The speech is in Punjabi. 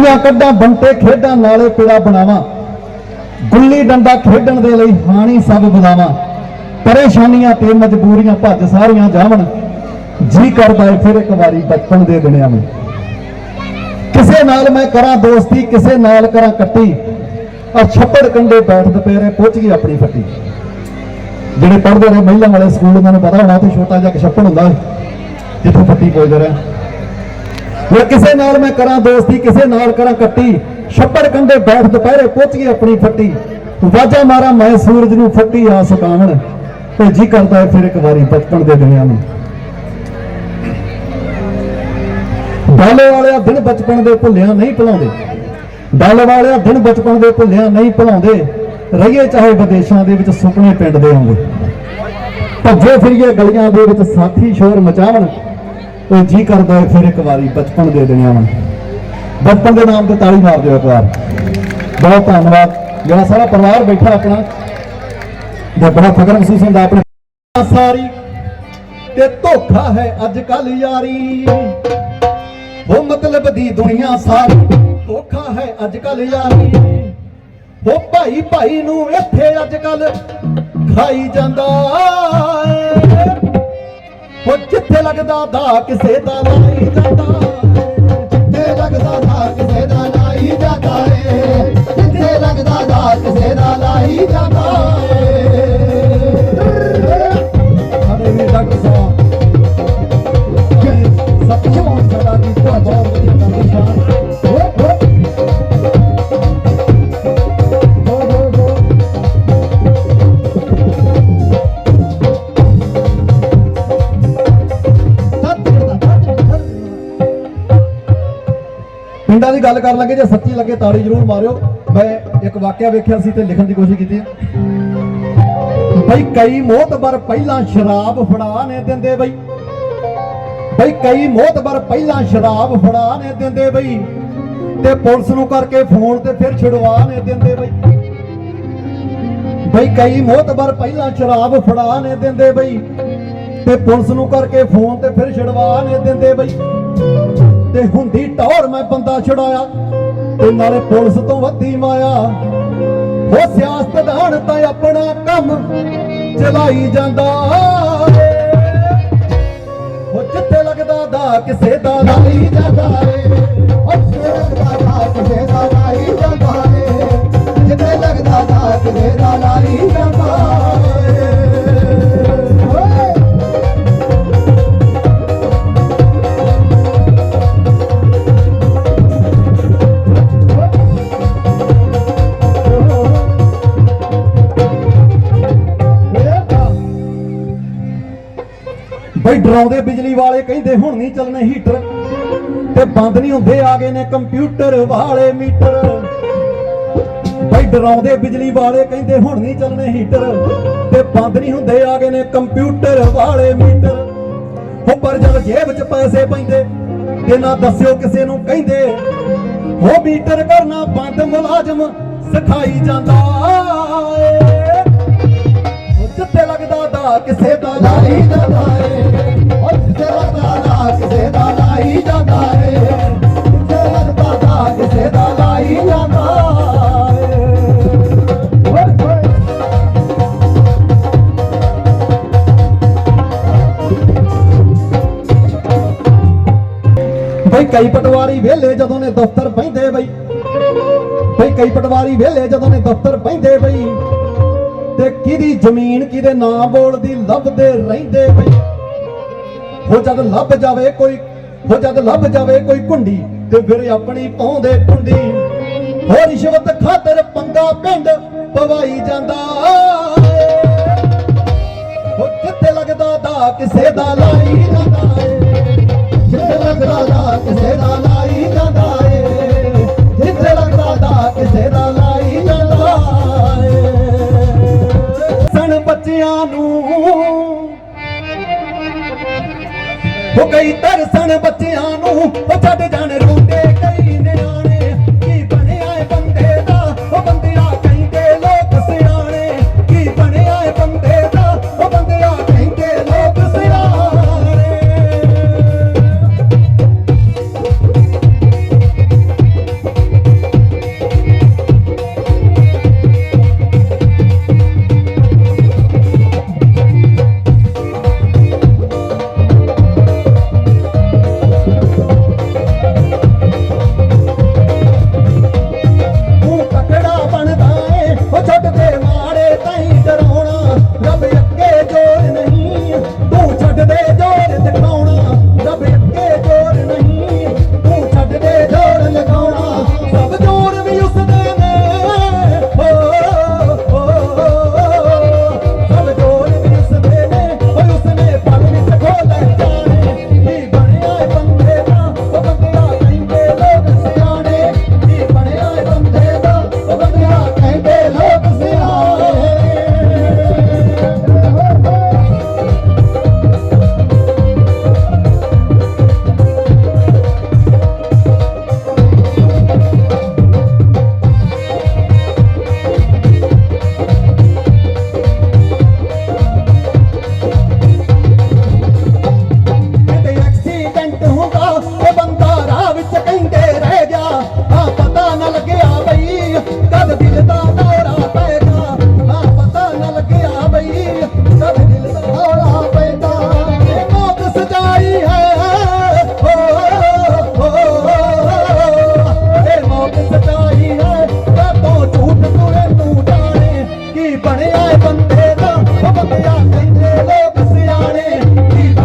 ਗਲੀਆਂ ਕੱਢਾਂ ਬੰਟੇ ਖੇਡਾਂ ਨਾਲੇ ਪੀੜਾ ਬਣਾਵਾਂ। ਗੁੱਲੀ ਡੰਡਾ ਖੇਡਣ ਦੇ ਲਈ ਹਾਣੀ ਸਭ ਬੁਲਾਵਾਂ ਪਰੇਸ਼ਾਨੀਆਂ ਤੇ ਮਜਬੂਰੀਆਂ ਭੱਜ ਸਾਰੀਆਂ ਜਾਵਣ। ਜੀ ਕਰਦਾ ਏ ਫਿਰ ਇੱਕ ਵਾਰੀ ਬਚਪਨ ਦੇ ਦਿਨਾਂ ਨੂੰ। ਕਿਸੇ ਨਾਲ ਮੈਂ ਕਰਾਂ ਦੋਸਤੀ ਕਿਸੇ ਨਾਲ ਕਰਾਂ ਕੱਟੀ। ਔਰ ਛੱਪੜ ਕੰਡੇ ਬੈਠ ਦੁਪਹਿਰੇ ਪਹੁੰਚ ਗਈ ਆਪਣੀ ਫੱਟੀ। ਜਿਹੜੇ ਪੜ੍ਹਦੇ ਰਹੇ ਮਹਿਲਾ ਵਾਲੇ ਸਕੂਲ ਉਹਨਾਂ ਨੂੰ ਪਤਾ ਹੋਣਾ ਤੇ ਛੋਟਾ ਜਿਹਾ ਛੱਪੜ ਹੁੰਦਾ ਹੈ, ਫੱਟੀ ਪੁੱਜਦਾ ਰਿਹਾ। ਮੈਂ ਕਿਸੇ ਨਾਲ ਮੈਂ ਕਰਾਂ ਦੋਸਤੀ, ਕਿਸੇ ਨਾਲ ਕਰਾਂ ਕੱਟੀ, ਛੱਪੜ ਕੰਡੇ ਬੈਠ ਦੁਪਹਿਰੇ ਪਹੁੰਚ ਗਈ ਆਪਣੀ ਫੱਟੀ। ਵਾਜਾ ਮਾਰਾ ਮੈਂ ਸੂਰਜ ਨੂੰ ਫੱਟੀ ਆ ਸਕਾਵਣ। ਤੇ ਜੀ ਕਰਦਾ ਹੈ ਫਿਰ ਇੱਕ ਵਾਰੀ ਬਚਪਨ ਦੇ ਦਿਨਾਂ ਨੂੰ। ਡਾਲੇ ਵਾਲਿਆ ਦਿਨ ਬਚਪਨ ਦੇ ਭੁੱਲਿਆ ਨਹੀਂ ਭੁਲਾਉਂਦੇ। ਡਾਲੇ ਵਾਲਿਆ ਦਿਨ ਬਚਪਨ ਦੇ ਭੁੱਲਿਆ ਨਹੀਂ ਭੁਲਾਉਂਦੇ। ਰਹੀਏ ਚਾਹੇ ਵਿਦੇਸ਼ਾਂ ਦੇ ਵਿੱਚ ਸੁਪਨੇ ਪਿੰਡ ਦੇ ਆਉਂਦੇ। ਭੱਜੇ ਫਿਰੀਏ ਗਲੀਆਂ ਦੇ ਵਿੱਚ ਸਾਥੀ ਸ਼ੋਰ ਮਚਾਵਣ। ਤੇ ਜੀ ਕਰਦਾ ਹੈ ਫਿਰ ਇੱਕ ਵਾਰੀ ਬਚਪਨ ਦੇ ਦਿਨਾਂ ਨੂੰ। ਬਚਪਨ ਦੇ ਨਾਮ ਤੇ ਤਾੜੀ ਮਾਰ ਦਿਓ ਇੱਕ ਵਾਰ। ਬਹੁਤ ਧੰਨਵਾਦ। ਜਿਹੜਾ ਸਾਰਾ ਪਰਿਵਾਰ ਬੈਠਾ ਆਪਣਾ, ਤੇ ਬੜਾ ਫਖਰ ਮਹਿਸੂਸ ਹੁੰਦਾ ਆਪਣੇ ਸਾਰੀ। ਤੇ ਧੋਖਾ ਹੈ ਅੱਜ ਕੱਲ ਯਾਰੀ। ਉਹ ਮਤਲਬ ਦੀ ਦੁਨੀਆ ਸਾਰੀ। ਧੋਖਾ ਹੈ ਅੱਜ ਕੱਲ ਯਾਰੀ। ਉਹ ਭਾਈ ਭਾਈ ਨੂੰ ਇੱਥੇ ਅੱਜ ਕੱਲ ਖਾਈ ਜਾਂਦਾ। ਉਹ ਜਿੱਥੇ ਲੱਗਦਾ ਦਾ ਕਿਸੇ ਦਾ ਲਾਈ ਜਾਂਦਾ ਜਿੱਥੇ ਲੱਗਦਾ ਦਾ ਕਿਸੇ ਦਾ ਲਾਈ ਜਾਂਦਾ ਏ। ਜਿੱਥੇ ਲੱਗਦਾ ਦਾ ਕਿਸੇ ਦਾ ਲਾਈ ਜਾਂਦਾ ਦੀ ਗੱਲ ਕਰਨ ਲੱਗੇ, ਜੇ ਸੱਚੀ ਲੱਗੇ ਤਾੜੀ ਜ਼ਰੂਰ ਮਾਰਿਓ। ਮੈਂ ਇੱਕ ਵਾਕਿਆ ਵੇਖਿਆ ਸੀ ਤੇ ਲਿਖਣ ਦੀ ਕੋਸ਼ਿਸ਼ ਕੀਤੀ। ਬਈ ਕਈ ਮੋਤਬਰ ਪਹਿਲਾਂ ਸ਼ਰਾਬ ਫੜਾ ਨੇ ਦਿੰਦੇ ਬਈ। ਬਈ ਕਈ ਮੋਤਬਰ ਪਹਿਲਾਂ ਸ਼ਰਾਬ ਫੜਾ ਨੇ ਦਿੰਦੇ ਬਈ। ਤੇ ਪੁਲਿਸ ਨੂੰ ਕਰਕੇ ਫੋਨ ਤੇ ਫਿਰ ਛੁਡਵਾ ਨੇ ਦਿੰਦੇ ਬਈ। ਬਈ ਕਈ ਮੋਤਬਰ ਪਹਿਲਾਂ ਸ਼ਰਾਬ ਫੜਾ ਨੇ ਦਿੰਦੇ ਬਈ। ਤੇ ਪੁਲਿਸ ਨੂੰ ਕਰਕੇ ਫੋਨ ਤੇ ਫਿਰ ਛੁਡਵਾ ਨੇ ਦਿੰਦੇ ਬਈ। ਤੇ ਹੁੰਦੀ ਟੌਰ ਮੈਂ ਬੰਦਾ ਛੁਡਾਇਆ ਤੇ ਨਾਲੇ ਪੁਲਿਸ ਤੋਂ ਵੱਧੀ ਮਾਇਆ। ਉਹ ਸਿਆਸਤਦਾਨ ਤਾਂ ਆਪਣਾ ਕੰਮ ਚਲਾਈ ਜਾਂਦਾ। ਏ ਉਹ ਜਿੱਥੇ ਲੱਗਦਾ ਦਾ ਕਿਸੇ ਦਾ ਲਾਈ ਜਾਂਦਾ ਏ। ਡਰਾਉਂਦੇ ਬਿਜਲੀ ਵਾਲੇ ਕਹਿੰਦੇ ਹੁਣ ਨਹੀਂ ਚੱਲਣੇ ਹੀਟਰ ਤੇ ਬੰਦ ਨਹੀਂ ਹੁੰਦੇ, ਆ ਗਏ ਨੇ ਕੰਪਿਊਟਰ ਵਾਲੇ ਮੀਟਰ। ਬਈ ਡਰਾਉਂਦੇ ਬਿਜਲੀ ਵਾਲੇ ਕਹਿੰਦੇ ਹੁਣ ਨਹੀਂ ਚੱਲਣੇ ਹੀਟਰ ਤੇ ਬੰਦ ਨਹੀਂ ਹੁੰਦੇ, ਆ ਗਏ ਨੇ ਕੰਪਿਊਟਰ ਵਾਲੇ ਮੀਟਰ। ਹੋ ਪਰ ਜਦ ਜੇਬ 'ਚ ਪੈਸੇ ਪੈਂਦੇ ਤੇ ਨਾ ਦੱਸਿਓ ਕਿਸੇ ਨੂੰ ਕਹਿੰਦੇ ਹੋ ਮੀਟਰ ਕਰਨਾ ਬੰਦ ਮੁਲਾਜ਼ਮ ਸਿਖਾਈ ਜਾਂਦਾ ਏ। ਉਹ ਜਿੱਥੇ ਲੱਗਦਾ ਦਾ ਕਿਸੇ ਦਾ ਲਾਈ ਜਾਂਦਾ ਏ। ਬਈ ਕਈ ਪਟਵਾਰੀ ਵਿਹਲੇ ਜਦੋਂ ਨੇ ਦਫ਼ਤਰ ਪੈਂਦੇ ਬਈ। ਬਈ ਕਈ ਪਟਵਾਰੀ ਵਿਹਲੇ ਜਦੋਂ ਨੇ ਦਫ਼ਤਰ ਪੈਂਦੇ ਬਈ। ਤੇ ਕਿਹਦੀ ਜ਼ਮੀਨ ਕਿਹਦੇ ਨਾਂ ਬੋਲਦੀ, ਲੱਭਦੇ ਰਹਿੰਦੇ ਬਈ। ਹੋ ਜਦ ਲੱਭ ਜਾਵੇ ਕੋਈ, ਹੋ ਜਦ ਲੱਭ ਜਾਵੇ ਕੋਈ ਕੁੰਡੀ ਤੇ ਫਿਰ ਆਪਣੀ ਪਾਉਂਦੇ ਕੁੰਡੀ। ਹੋ ਰਿਸ਼ਵਤ ਖਾਤਰ ਪੰਗਾ ਪਿੰਡ ਪਵਾਈ ਜਾਂਦਾ ਹੋ ਜਿੱਥੇ ਲੱਗਦਾ ਦਾ ਕਿਸੇ ਦਾ ਲਾਈ ਜਾਂਦਾ ਏ। ਜਿੱਥੇ ਲੱਗਦਾ ਦਾ ਕਿਸੇ ਦਾ ਲਾਈ ਜਾਂਦਾ ਏ। ਜਿੱਥੇ ਲੱਗਦਾ ਦਾ ਕਿਸੇ ਦਾ ਲਾਈ ਜਾਂਦਾ ਏ। ਸਣ ਬੱਚਿਆਂ ਨੂੰ ਉਹ ਕਈ ਤਰਸਣ ਬੱਚਿਆਂ ਨੂੰ ਉਹ ਛੱਡ ਜਾਣ ਰੋਂਦੇ ਕਈ। ਬੰਦੇ ਦਾ ਉਹ ਬੰਦਿਆ ਕਹਿੰਦੇ ਲੋਕ ਸਿਆਣੇ